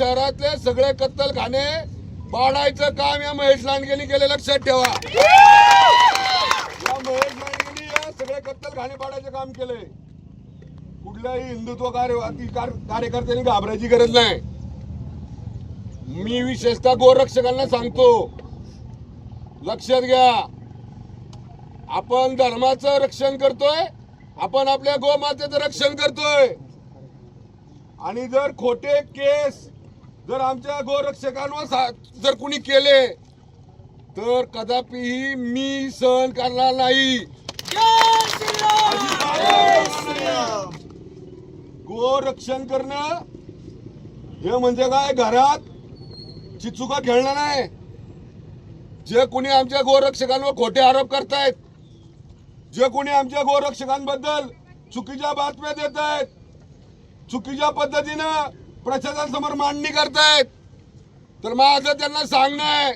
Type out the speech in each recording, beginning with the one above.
शहरातले सगळे कत्तलखाने पाडायचं काम या महेश लांडगेनी केले लक्षात ठेवा. या महेश लांडगेनी या सगळे कत्तलखाने पाडायचं काम केलंय. कुठल्याही हिंदुत्व कार्यवादी कार्यकर्त्यांनी घाबरायची गरज नाही. मी विशेषतः गोरक्षकांना सांगतो लक्षात घ्या. आपण धर्माचं रक्षण करतोय आपण आपल्या गोमातेचं रक्षण करतोय. आणि जर खोटे केस जर आमच्या गोरक्षकांवर जर कुणी केले तर कदापिही मी सहन करणार नाही. गोरक्षण करणं हे म्हणजे काय? घरात चिचुका खेळणं नाही. जे कोणी आमच्या गोरक्षकांवर खोटे आरोप करतायत जे कोणी आमच्या गोरक्षकांबद्दल चुकीच्या बातम्या देत आहेत चुकीच्या पद्धतीनं प्रशासनासमोर मांडणी करतायत. तर माझं त्यांना सांगणं आहे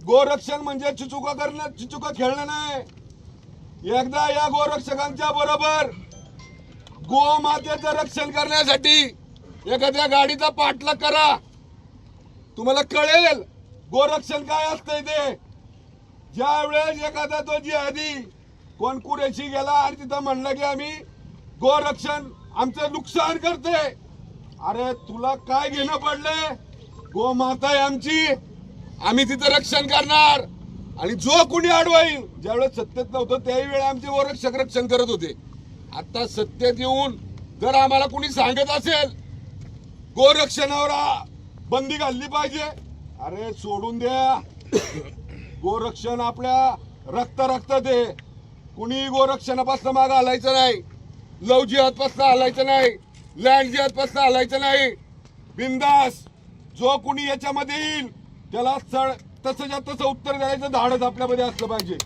गोरक्षण म्हणजे चिचुका करणं चिचुका खेळणं नाही. एकदा या गोरक्षकांच्या बरोबर गोमातेचं रक्षण करण्यासाठी एखाद्या गाडीचा पाठलाग करा. तुम्हाला कळेल गोरक्षण काय असतंय ते. ज्या वेळेस एखादा तो जिहादी कोण कुरेशी गेला आणि तिथं म्हणलं की आम्ही गोरक्षण आमचं नुकसान करते अरे तुला काय घेणं पडलंय गोमाता आहे आमची. आम्ही तिथं रक्षण करणार. आणि जो कुणी अडवाईल ज्यावेळेस सत्तेत नव्हतं त्याही वेळी आमचे गोरक्षक रक्षण करत होते. आता सत्तेत येऊन जर आम्हाला कुणी सांगत असेल गोरक्षणावर बंदी घालली पाहिजे. अरे सोडून द्या. गोरक्षण आपल्या रक्त रक्त दे. कुणी गोरक्षणापासून माग हलायचं नाही. लव जिहादपासून हलायचं नाही. लँड जिहादपासून हलायचं नाही. बिंदास जो कुणी याच्यामध्ये येईल त्याला सळ तसंच्या तसं उत्तर द्यायचं धाडच आपल्यामध्ये असलं पाहिजे.